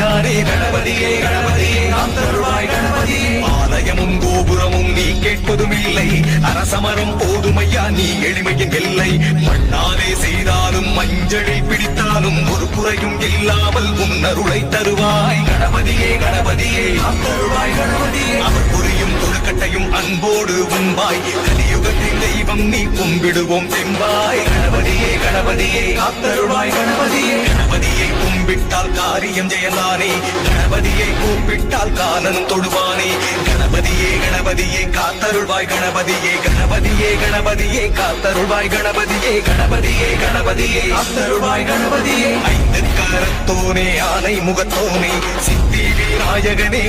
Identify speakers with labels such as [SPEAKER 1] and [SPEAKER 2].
[SPEAKER 1] இறைவன் கணபதியே கணபதியே நாம் தருவாய் கணபதியே ஆலயமும் கோபுரமும் நீ கேட்பதும் இல்லை அரசமரம் போதுமையா நீ எளிமையின் எல்லை மண்ணாலே செய்தாலும் மஞ்சளை பிடித்தாலும் ஒரு குறையும் இல்லாமல் உன்னருளை தருவாய். கணபதியே கணபதியே நாம் தருவாய் கணபதியே. அவர் புரியும் கொழுக்கட்டையும் அன்போடு உண்பாய். கலியுகத்தின் தெய்வம் நீ கும்பிடுவோம் செம்பாய் கணபதியே கணபதியே காத்தருவாய் கணபதியே. கூப்பிட்டால் காரியம் ஜெயந்தானே. கணபதியை கூப்பிட்டால் காலன் தொடுவானே. கணபதியே கணபதியே காத்தருள்வாய் கணபதியே. கணபதியே கணபதியே காத்தருள்வாய் கணபதியே. கணபதியே கணபதியே காத்தருள்வாய் கணபதியே. ஐந்து கரத்தோனே ஆனை முகத்தோனே சித்தி விநாயகனே